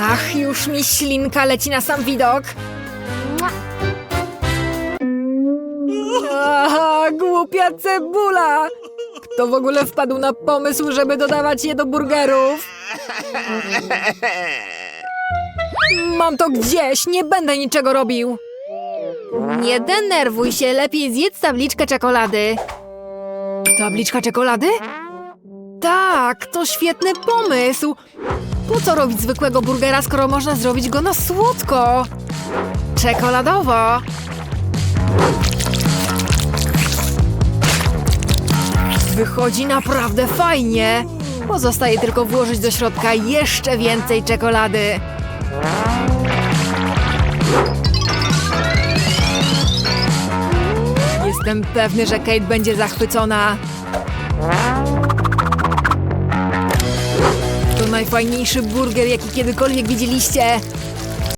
Ach, już mi ślinka leci na sam widok. Aha, głupia cebula! Kto w ogóle wpadł na pomysł, żeby dodawać je do burgerów? Mam to gdzieś, nie będę niczego robił. Nie denerwuj się, lepiej zjedz tabliczkę czekolady. Tabliczka czekolady? Tak, to świetny pomysł. Po co robić zwykłego burgera, skoro można zrobić go na słodko? Czekoladowo. Wychodzi naprawdę fajnie. Pozostaje tylko włożyć do środka jeszcze więcej czekolady. Jestem pewny, że Kate będzie zachwycona. Najfajniejszy burger, jaki kiedykolwiek widzieliście.